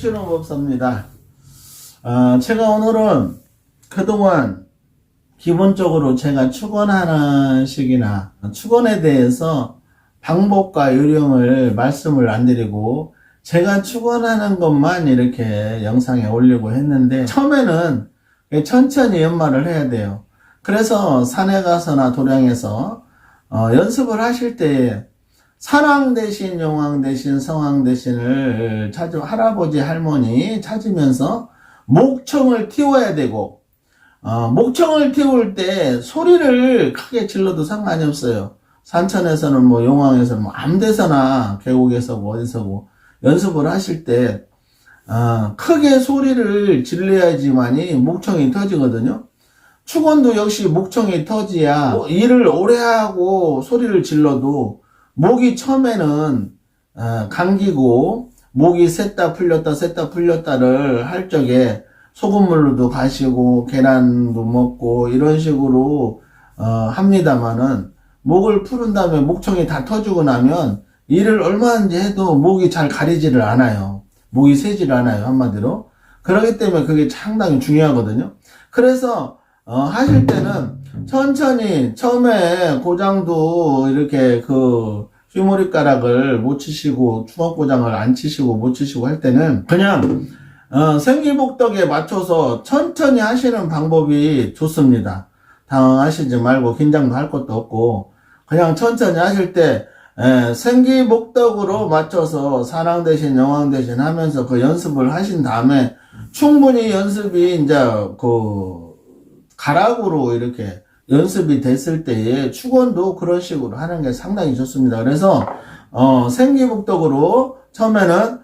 이춘호법사입니다. 아, 제가 오늘은 그동안 기본적으로 제가 축원하는 식이나 축원에 대해서 방법과 요령을 말씀을 안 드리고 제가 축원하는 것만 이렇게 영상에 올리고 했는데 처음에는 천천히 연말을 해야 돼요. 그래서 산에 가서나 도량에서 어, 연습을 하실 때 사랑 대신 용왕 대신 성왕 대신을 찾은 할아버지 할머니 찾으면서 목청을 틔워야 되고 어, 목청을 틔울 때 소리를 크게 질러도 상관이 없어요. 산천에서는 뭐 용왕에서는 뭐 암대서나 계곡에서고 어디서고 연습을 하실 때 어, 크게 소리를 질러야지만이 목청이 터지거든요. 축원도 역시 목청이 터지야 뭐 일을 오래 하고 소리를 질러도 목이 처음에는 어, 감기고 목이 샜다 풀렸다 샜다 풀렸다를 할 적에 소금물로도 가시고 계란도 먹고 이런 식으로 어, 합니다마는 목을 푸른 다음에 목청이 다 터지고 나면 일을 얼마든지 해도 목이 잘 가리지를 않아요. 목이 새질 않아요 한마디로. 그렇기 때문에 그게 상당히 중요하거든요. 그래서 어, 하실 때는 천천히 처음에 고장도 이렇게 그 휘머리가락을 못 치시고 추억고장을 안 치시고 못 치시고 할 때는 그냥 어, 생기복덕에 맞춰서 천천히 하시는 방법이 좋습니다. 당황하시지 말고 긴장도 할 것도 없고 그냥 천천히 하실 때 에, 생기복덕으로 맞춰서 사랑 대신 영왕 대신 하면서 그 연습을 하신 다음에 충분히 연습이 이제 그 가락으로 이렇게 연습이 됐을 때에 축원도 그런 식으로 하는 게 상당히 좋습니다. 그래서 어, 생기복덕으로 처음에는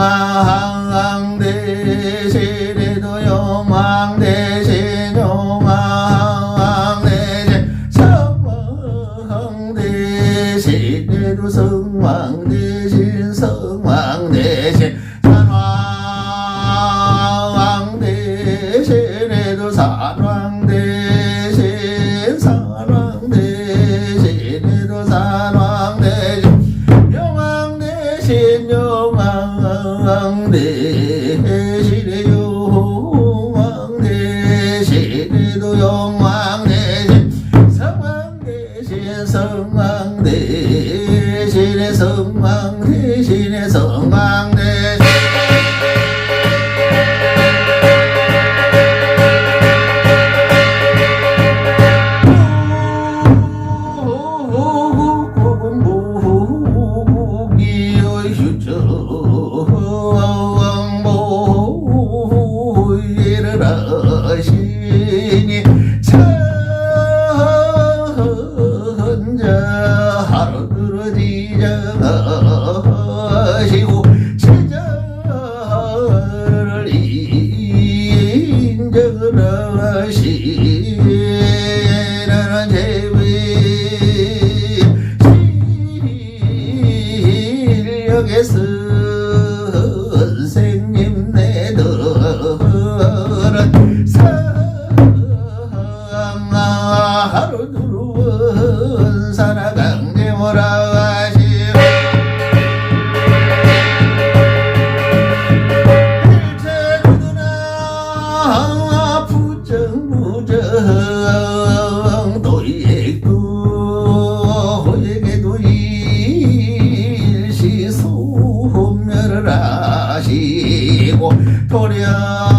영왕 대신에도 영왕 대신 영왕 대신 성왕 대신에도 성왕 대신 성왕 대신 산왕 대신에도 산왕 성왕 대신에 성왕 대신에 성왕 대신 하시니 하시는 제비 실력의 선생님 내들은 상하루 들어온 살아강 하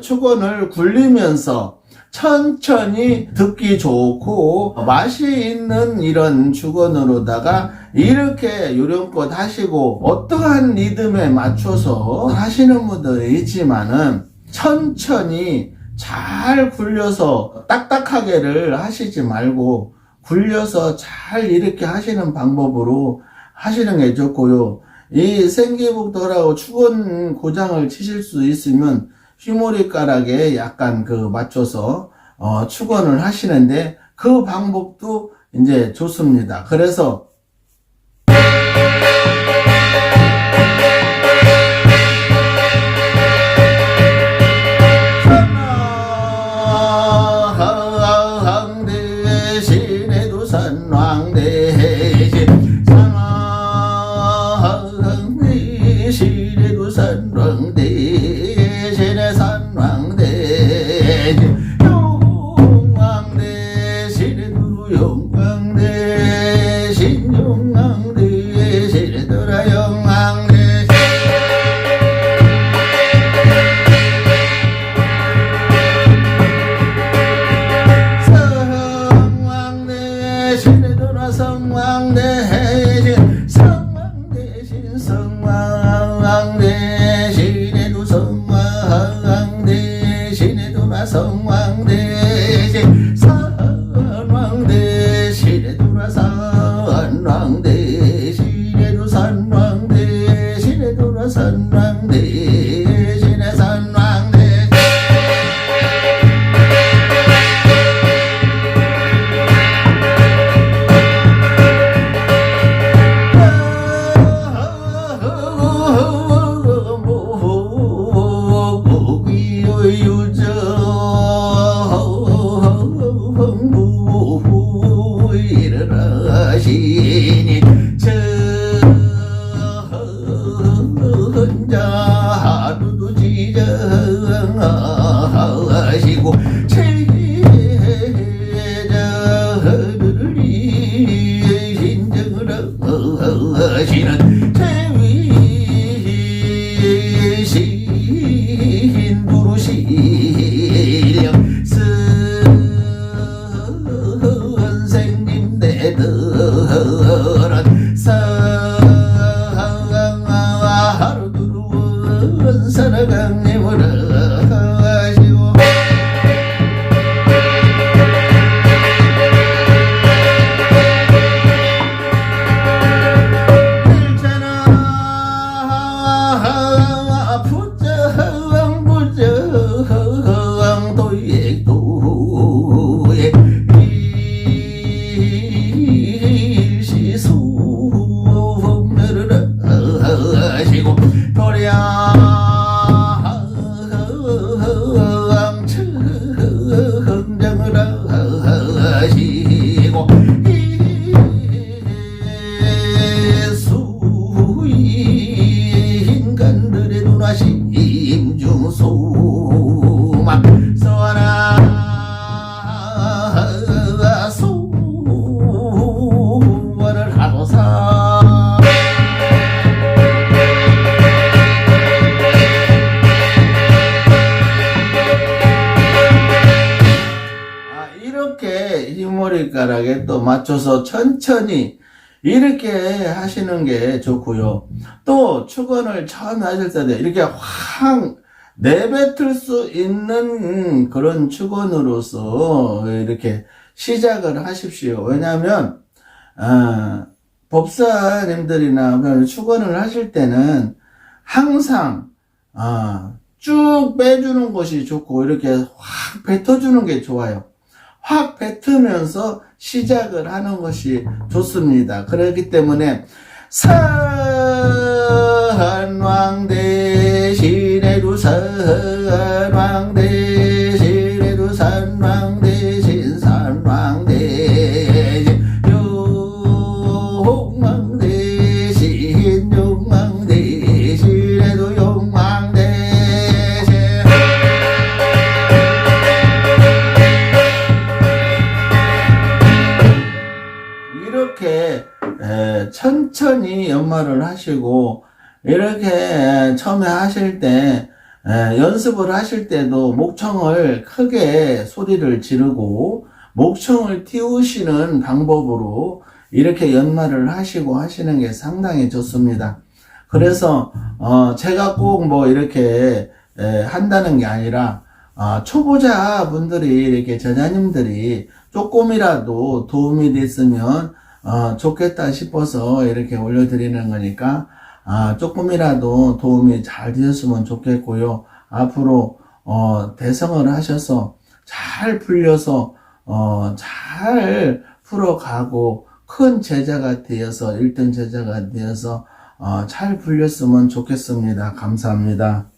축원을 굴리면서 천천히 듣기 좋고 맛이 있는 이런 주건으로다가 이렇게 요령껏 하시고 어떠한 리듬에 맞춰서 하시는 분들이 있지만은 천천히 잘 굴려서 딱딱하게를 하시지 말고 굴려서 잘 이렇게 하시는 방법으로 하시는 게 좋고요. 이 생기북돌하고 축원 고장을 치실 수 있으면 휘모리가락에 약간 그 맞춰서 어, 축원을 하시는데 그 방법도 이제 좋습니다. 그래서 일어나시니 흰머리가락에 또 맞춰서 천천히 이렇게 하시는 게 좋고요. 또 축원을 처음 하실 때도 이렇게 확 내뱉을 수 있는 그런 축원으로서 이렇게 시작을 하십시오. 왜냐하면 아, 법사님들이나 축원을 하실 때는 항상 아, 쭉 빼주는 것이 좋고 이렇게 확 뱉어주는 게 좋아요. 확 뱉으면서 시작을 하는 것이 좋습니다. 그렇기 때문에 산왕대 천천히 연말을 하시고 이렇게 처음에 하실 때 에, 연습을 하실 때도 목청을 크게 소리를 지르고 목청을 띄우시는 방법으로 이렇게 연말을 하시고 하시는 게 상당히 좋습니다. 그래서 어, 제가 꼭 뭐 이렇게 에, 한다는 게 아니라 아, 초보자 분들이 이렇게 제자님들이 조금이라도 도움이 됐으면 어, 좋겠다 싶어서 이렇게 올려드리는 거니까 아, 조금이라도 도움이 잘 되셨으면 좋겠고요. 앞으로 어, 대성을 하셔서 잘 풀려서 어, 잘 풀어가고 큰 제자가 되어서 1등 제자가 되어서 어, 잘 풀렸으면 좋겠습니다. 감사합니다.